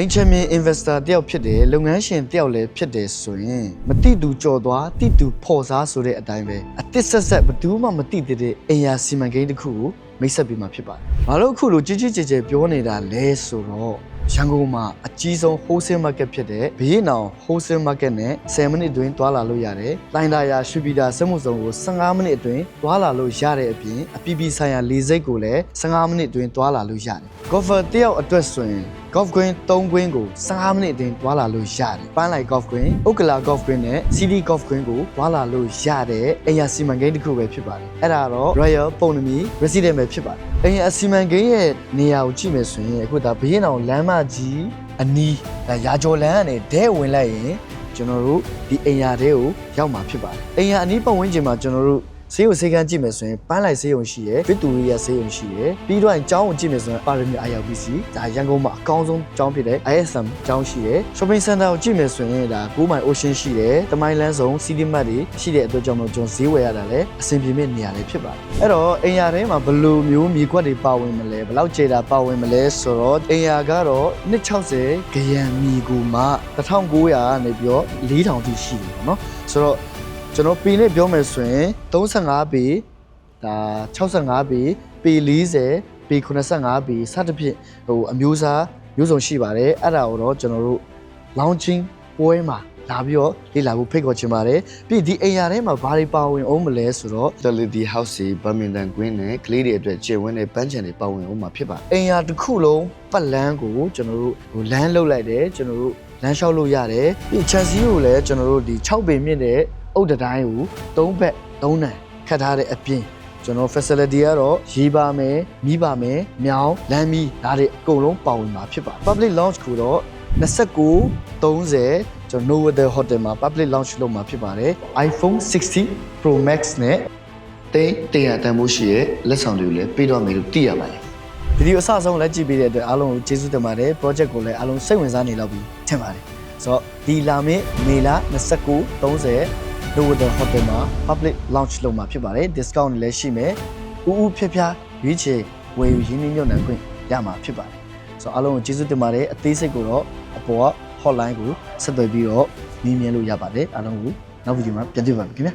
အိမ်ချမ်းမြင် investor တယောက်ဖြစ်တယ်လုပ်ငန်းရှင်တယောက်လည်းဖြစ်တယ်ဆိုရင်မတိတူကြော်သွားတိတူဖော်စားဆိုတဲ့အတိုင်းပဲအတစ်ဆက်ဆက်ဘယ်သူမှမတိသေးတဲ့အင်ယာစီမံကိန်းတစ်ခုကိုမိတ်ဆက်ပြီးမှဖြစ်ပါတယ်။ဘာလို့အခုလိုကြီးကြီးကျယ်ကျယ်ပြောနေတာလဲဆိုတော့ရန်ကုန်မှာအကြီးဆုံး wholesale market ဖြစ်တဲ့ဘေးနောင် wholesale market နဲ့10မိနစ်အတွင်းတွာလာလို့ရတယ်။လိုင်းတာယာရွှေပြည်တာစက်မှုစုံကို15မိနစ်အတွင်းတွာလာလို့ရတဲ့အပြင်အပီပီဆိုင်ရာလေစိတ်ကိုလည်း15မိနစ်အတွင်းတွာလာလို့ရတယ်။ golfer တယောက်အတွက်ဆိုရင် golf green 3 green ကို15မိနစ်အတွင်းတွာလာလို့ရတယ်။ပန်းလိုက် golf green ဥက္ကလာ golf green နဲ့ CD golf green ကိုတွာလာလို့ရတဲ့အရာစီမံကိန်းတစ်ခုပဲဖြစ်ပါတယ်။အဲ့ဒါတော့ Royal ပုံနမီ Resident ပဲဖြစ်ပါတယ်။အရင်အစီမံကိန်းရဲ့နေရာကိုကြည့်မယ်ဆိုရင်အခုဒါဘရင်အောင်လမ်းမကြီးအနီးဒါရာကျော်လမ်းကနေဒဲဝင်လိုက်ရင်ကျွန်တော်တို့ဒီအိမ်ယာတဲကိုရောက်မှာဖြစ်ပါတယ်။အိမ်ယာအနီးပတ်ဝန်းကျင်မှာကျွန်တော်တို့ ဆေးရုံဆေးကန်းကြည့်မယ်ဆိုရင်ပန်းလိုက်ဆေးရုံရှိရယ်ဗစ်တိုရီယာဆေးရုံရှိရယ်ပြီးတော့ကျောင်းကိုကြည့်မယ်ဆိုရင်ပါရမီ ILBC ဒါရန်ကုန်မှာအကောင်းဆုံးကျောင်းဖြစ်တဲ့ ISM ကျောင်းရှိရယ် shopping center ကိုကြည့်မယ်ဆိုရင်ဒါ9မိုင် ocean ရှိတယ်တမိုင်းလန်းဆောင် city mart တွေရှိတဲ့အတွက်ကြောင့်မလို့ကျွန်တော်ဈေးဝယ်ရတာလည်းအဆင်ပြေမဲ့နေရာလေးဖြစ်ပါတယ်အဲ့တော့အိမ်ယာထဲမှာဘယ်လိုမျိုးမြေကွက်တွေပါဝင်မလဲဘယ်လောက်ကျေတာပါဝင်မလဲဆိုတော့အိမ်ယာကတော့260ခရံမြေကူမှ1900ကနေပြီးတော့4000တိရှိတယ်ပေါ့နော်ဆိုတော့ ကျွန်တော်ပေနဲ့ပြောမယ်ဆိုရင်35ပေဒါ65ပေပေ40ပေ85ပေစသဖြင့်ဟိုအမျိုးအစားမျိုးစုံရှိပါတယ်အဲ့ဒါကိုတော့ကျွန်တော်တို့ launching ပွဲမှာလာပြီးတော့လေ့လာဖို့ဖိတ်ခေါ်ချင်ပါတယ်ပြီးဒီအိမ်ယာထဲမှာဘာတွေပါဝင်အောင်မလဲဆိုတော့ Utility House တွေ Birmingham Green နဲ့ကလေးတွေအတွက်ကျယ်ဝန်းတဲ့ပန်းချံတွေပါဝင်အောင်မှာဖြစ်ပါတယ်အိမ်ယာတစ်ခုလုံးပတ်လန်းကိုကျွန်တော်တို့ဟိုလမ်းလုတ်လိုက်တယ်ကျွန်တော်တို့လမ်းလျှောက်လို့ရတယ်ပြီးချန်စီကိုလည်းကျွန်တော်တို့ဒီ6ပေမြင့်တဲ့ အုတ်တတိုင်းကို3ဘက်3နံခတ်ထားတဲ့အပြင်ကျွန်တော် facility ကတော့ရေးပါမယ်မိပါမယ်မြောင်းလမ်းမီဒါတွေအကုန်လုံးပါဝင်မှာဖြစ်ပါတယ် public launch ကိုတော့29 30ကျွန်တော် Novotel Hotel မှာ public launch လုပ်မှာဖြစ်ပါတယ် iPhone 60 Pro Max နဲ့တိတ်တင်ရတန်ဖို့ရှိရဲ့လက်ဆောင်တွေကိုလည်းပေးတော့မယ်လို့သိရပါတယ်ဗီဒီယိုအစအဆုံးလက်ကြည့်ပေးတဲ့အတွက်အားလုံးကိုကျေးဇူးတင်ပါတယ် project ကိုလည်းအားလုံးစိတ်ဝင်စားနေလောက်ပြီးထင်ပါတယ်ဆိုတော့ဒီလာမယ့်မေလ29 30 Novotel Hotel မှာ public launch လုပ်မှာဖြစ်ပါတယ် discount လည်းရှိမယ်ဥဥဖြည်းဖြားရွေးချယ်ဝယ်ယူရင်းနှီးမြှုပ်နှံခွင့်ရမှာဖြစ်ပါတယ်ဆိုတော့အားလုံးကိုကျေးဇူးတင်ပါတယ်အသေးစိတ်ကိုတော့အပေါ်က hotline ကိုဆက်သွယ်ပြီးတော့မြင်မြင်လို့ရပါတယ်အားလုံးကိုနောက်ဗီဒီယိုမှာပြန်တွေ့ပါမယ်ခင်ဗျာ